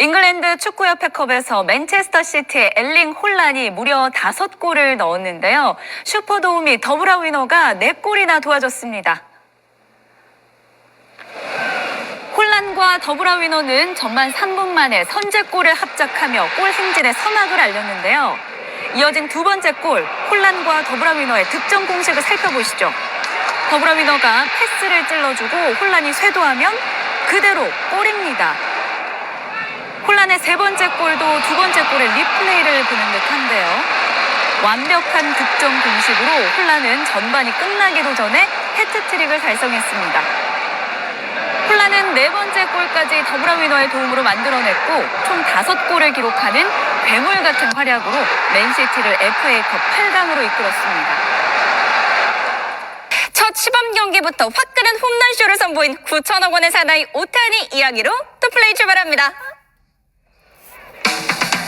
잉글랜드 축구협회컵에서 맨체스터 시티의 엘링 홀란이 무려 다섯 골을 넣었는데요. 슈퍼 도우미 더브라위너가 네 골이나 도와줬습니다. 홀란과 더브라위너는 전반 3분 만에 선제골을 합작하며 골 행진의 서막을 알렸는데요. 이어진 두 번째 골, 홀란과 더브라위너의 득점 공식을 살펴보시죠. 더브라위너가 패스를 찔러주고 홀란이 쇄도하면 그대로 골입니다. 혼란의 세 번째 골도 두 번째 골의 리플레이를 보는 듯한데요. 완벽한 득점 공식으로 혼란은 전반이 끝나기도 전에 해트트릭을 달성했습니다. 혼란은 네 번째 골까지 더브라위너의 도움으로 만들어냈고 총 다섯 골을 기록하는 괴물 같은 활약으로 맨시티를 FA컵 8강으로 이끌었습니다. 첫 시범 경기부터 화끈한 홈런쇼를 선보인 9천억 원의 사나이 오타니 이야기로 또 플레이 출발합니다.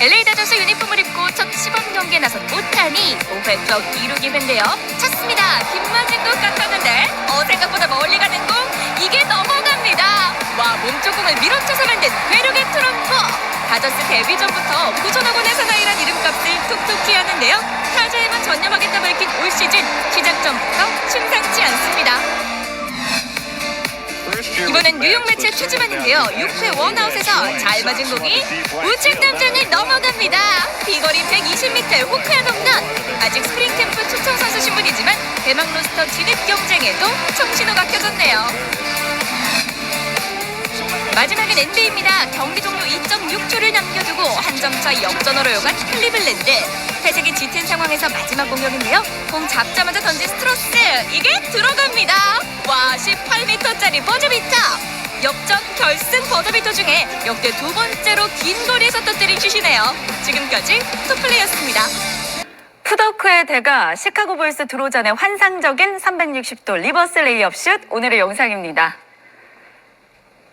LA 다저스 유니폼을 입고 첫 시범 경기에 나선 오타니 5회 적 이루기 팬데요. 찼습니다. 빗맞은 것 같았는데 어 생각보다 멀리 가는 공 이게 넘어갑니다. 와 몸쪽 공을 밀어쳐서 만든 괴력의 트럼프. 다저스 데뷔 전부터 9천억 원의 사나이란 이름값을 톡톡히 하는데요. 타자에만 전념하겠다 밝힌 올 시즌 시작 전부터 심상치 않습니다. 이번엔 뉴욕 매체 투지만인데요. 6회 원아웃에서 잘 맞은 공이 우측 담장을 넘어갑니다. 비거리 120m 호크한 홈런. 아직 스프링 캠프 초청 선수 신분이지만 대망 로스터 진입 경쟁에도 청신호가 켜졌네요. 마지막엔 NBA입니다. 경기 종료 2.6초를 남겨두고 한 점차 역전으로 요간 클리블랜드. 패색이 짙은 상황에서 마지막 공격인데요. 공 잡자마자 던진 스트로스. 이게 들어갑니다. 와, 18m짜리 버즈비터. 역전 결승 버저비터 중에 역대 두 번째로 긴 거리에서 터뜨린 슛이네요. 지금까지 투플레이였습니다. 푸더크의 대가 시카고 불스 드로잔의 환상적인 360도 리버스 레이업 슛 오늘의 영상입니다.